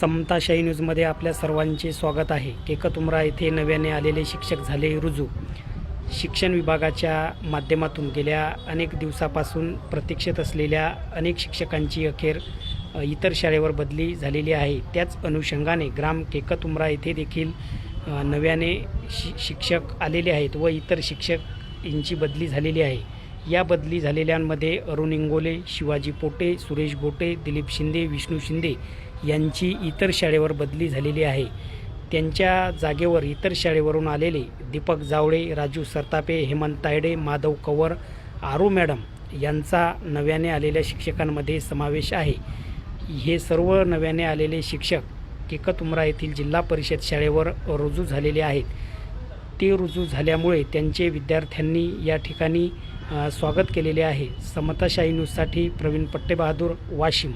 समताशाही न्यूजमध्ये आपल्या सर्वांचे स्वागत आहे. केकतुमरा येथे नव्याने आलेले शिक्षक झाले रुजू. शिक्षण विभागाच्या माध्यमातून गेल्या अनेक दिवसापासून प्रतीक्षेत असलेल्या अनेक शिक्षकांची अखेर इतर शाळेवर बदली झालेली आहे. त्याच अनुषंगाने ग्राम केकतुमरा येथे देखील नव्याने शि शिक्षक आलेले आहेत व इतर शिक्षक यांची बदली झालेली आहे. या बदली झालेल्यांमध्ये अरुण इंगोले शिवाजी पोटे सुरेश गोटे दिलीप शिंदे विष्णू शिंदे यांची इतर शाळेवर बदली झालेली आहे. त्यांच्या जागेवर इतर शाळेवरून आलेले दीपक जावळे राजू सरतापे हेमंत तायडे माधव कवर आरू मॅडम यांचा नव्याने आलेल्या शिक्षकांमध्ये समावेश आहे. हे सर्व नव्याने आलेले शिक्षक केकतुमरा येथील जिल्हा परिषद शाळेवर रुजू झालेले आहेत. ते रुजू झाल्यामुळे त्यांचे विद्यार्थ्यांनी या ठिकाणी स्वागत केलेले आहे. समताशाही न्यूजसाठी प्रवीण पट्टेबहादूर वाशिम.